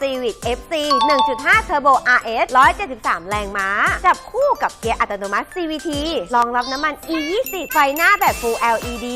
Civic FC 1.5 Turbo RS 173 แรงม้า จับคู่กับเกียร์อัตโนมัติ CVT รองรับน้ำมัน E20 ไฟหน้าแบบ Full LED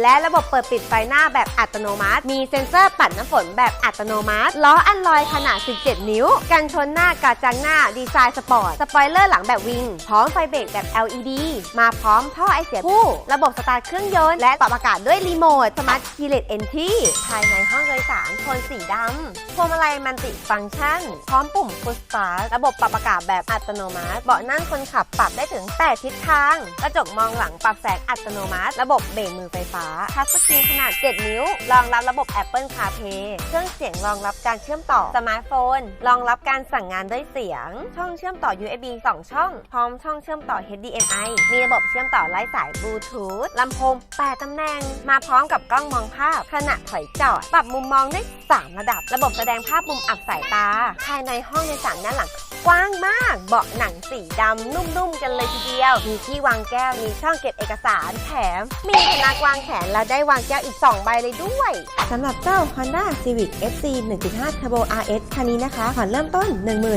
และระบบเปิดปิดไฟหน้าแบบอัตโนมัติ มีเซ็นเซอร์ปัดน้ำฝนแบบอัตโนมัติ ล้ออัลลอยขนาด 17 นิ้ว กันชนหน้ากระจังหน้า ดีไซน์สปอร์ต สปอยเลอร์หลังแบบวิง พร้อมไฟเบรกแบบ LED มาพร้อมท่อไอเสียคู่ ระบบสตาร์ทเครื่องยนต์ และปรับอากาศด้วยรีโมท สมาร์ทคีเลสเอนทีภายในห้องโดยสารโทนสีดำพวงมาลัยมันติฟังก์ชัน พร้อมปุ่มพุชสตาร์ทระบบปรับอากาศแบบอัตโนมัติ เบาะนั่งคนขับปรับได้ถึง 8 ทิศทาง กระจกมองหลังปรับแสงอัตโนมัติ ระบบเบรกมือไฟฟ้าทัชสกรีนขนาด 7 นิ้ว รองรับระบบ Apple CarPlay เครื่องเสียงรองรับการเชื่อมต่อสมาร์ทโฟน รองรับการสั่งงานด้วยเสียง ช่องเชื่อมต่อ USB 2 ช่อง พร้อมช่องเชื่อมต่อ HDMI มีระบบเชื่อมต่อไร้สายบลูทูธลำโพง8ตำแหน่ง มาพร้อมกับกล้องมองภาพขณะถอยจอด ปรับมุมมองได้ 3 ระดับ ระบบแสดงภาพมุมอับสายตา ภายในห้องโดยสารด้านหลัง กว้างมาก เบาะหนังสีดำนุ่มๆ กันเลยทีเดียว มีที่วางแก้ว มีช่องเก็บเอกสารแถม มีพนักวางแขนและได้วางแก้วอีก 2 ใบเลยด้วยสำหรับเจ้า Honda Civic FC 1.5 Turbo RS คันนี้นะคะผ่อนเริ่มต้น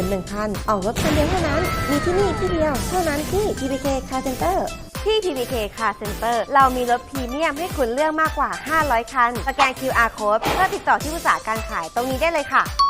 11,000 ออกรถคันเดียวเท่านั้น มีที่นี่ที่เดียวเท่านั้นที่ PPK Car Center ที่ PPK Car Center เรามีรถพรีเมียมให้คุณเลือกมากกว่า 500 คัน สแกน QR Code เพื่อติดต่อที่ปรึกษาการขายตรงนี้ได้เลยค่ะ